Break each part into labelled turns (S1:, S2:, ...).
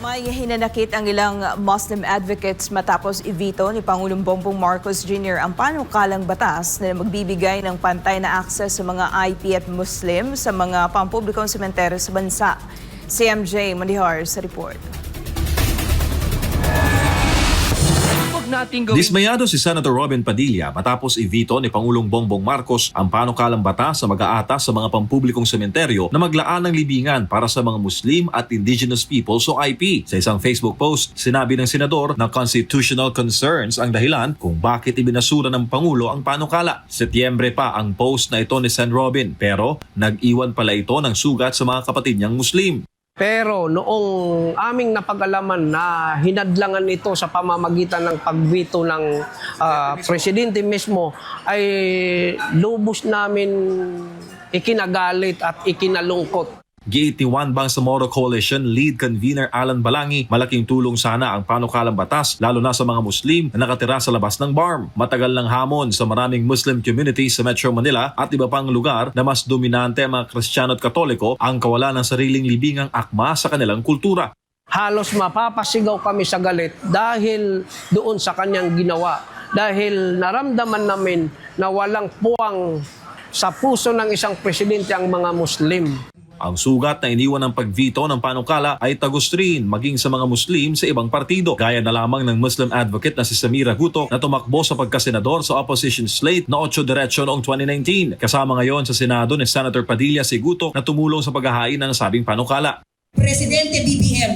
S1: May hinanakit ang ilang Muslim advocates matapos i-veto ni Pangulong Bongbong Marcos Jr. ang panukalang batas na magbibigay ng pantay na akses sa mga IP at Muslim sa mga pampublikong sementeryo sa bansa. Si MJ Mandihar sa report.
S2: Nating gawin.
S3: Dismayado si Senator Robin Padilla matapos i-veto ni Pangulong Bongbong Marcos ang panukalang batas sa mag-aatas sa mga pampublikong sementeryo na maglaan ng libingan para sa mga Muslim at Indigenous peoples o IP. Sa isang Facebook post, sinabi ng senador na constitutional concerns ang dahilan kung bakit ibinasura ng Pangulo ang panukala. Setyembre pa ang post na ito ni Sen Robin pero nag-iwan pala ito ng sugat sa mga kapatid niyang Muslim.
S2: Pero noong aming napag-alaman na hinadlangan ito sa pamamagitan ng pagvito ng ah, presidente mismo ay lubos namin ikinagalit at ikinalungkot.
S3: Giit ni Juan Bangsamoro Coalition lead convener Alan Balangi, malaking tulong sana ang panukalang batas lalo na sa mga Muslim na nakatira sa labas ng BARM. Matagal ng hamon sa maraming Muslim communities sa Metro Manila at iba pang lugar na mas dominante ang mga Kristiyano at Katoliko ang kawalan ng sariling libingang akma sa kanilang kultura.
S2: Halos mapapasigaw kami sa galit dahil doon sa kanyang ginawa. Dahil naramdaman namin na walang puwang sa puso ng isang presidente ang mga Muslim.
S3: Ang sugat na iniwan ng pagvito ng panukala ay tagus rin maging sa mga Muslim sa ibang partido. Gaya na lamang ng Muslim advocate na si Samira Guto na tumakbo sa pagkasenador sa opposition slate na 8 diretsyo noong 2019. Kasama ngayon sa Senado ni Senator Padilla si Guto na tumulong sa paghahain ng nasabing panukala.
S4: Presidente BBM,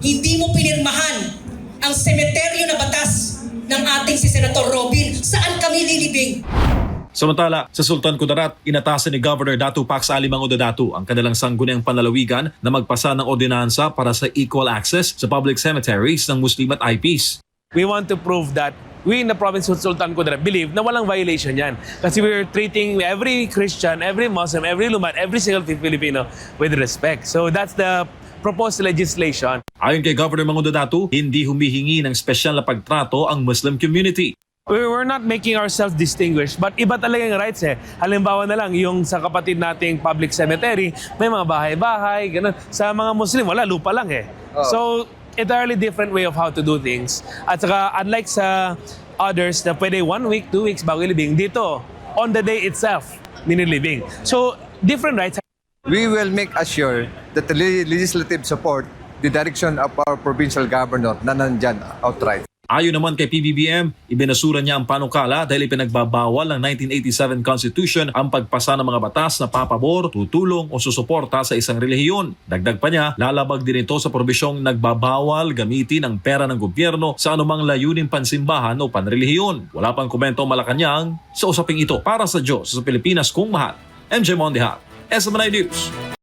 S4: hindi mo pinirmahan ang semeteryo na batas ng ating si Senator Robin. Saan kami lilibing?
S3: Samantala, sa Sultan Kudarat, inatasan ni Governor Datu Pax Alimango Datu ang kanilang sangguniang panlalawigan na magpasa ng ordinansa para sa equal access sa public cemeteries ng Muslim at IPs.
S5: we want to prove that we in the province of Sultan Kudarat believe na walang violation yan. Kasi we're treating every Christian, every Muslim, every Lumat, every single Filipino with respect. So that's the proposed legislation.
S3: Ayon kay Governor Mangundo Datu, hindi humihingi ng espesyal na pagtrato ang Muslim community.
S5: We- We're not making ourselves distinguished, but iba talaga yung rights eh. Halimbawa na lang, yung sa kapatid nating public cemetery, may mga bahay-bahay, ganun. Sa mga Muslim, wala, lupa lang eh. So, entirely different way of how to do things. At saka, unlike sa others na pwede one week, two weeks bago ilibing, dito, on the day itself, ninilibing. So, different rights.
S6: we will make assure that the le- legislative support the direction of our provincial governor na nandyan outright.
S3: Ayon naman kay PBBM, ibinasura niya ang panukala dahil ipinagbabawal ng 1987 Constitution ang pagpasa ng mga batas na papabor, tutulong o susuporta sa isang relihiyon. Dagdag pa niya, lalabag din ito sa probisyong nagbabawal gamitin ang pera ng gobyerno sa anumang layunin pansimbahan o panrelihiyon. Wala pang komento ang Malacanang sa usaping ito para sa Diyos sa Pilipinas kung mahal. MJ Mondehat, SMNI News.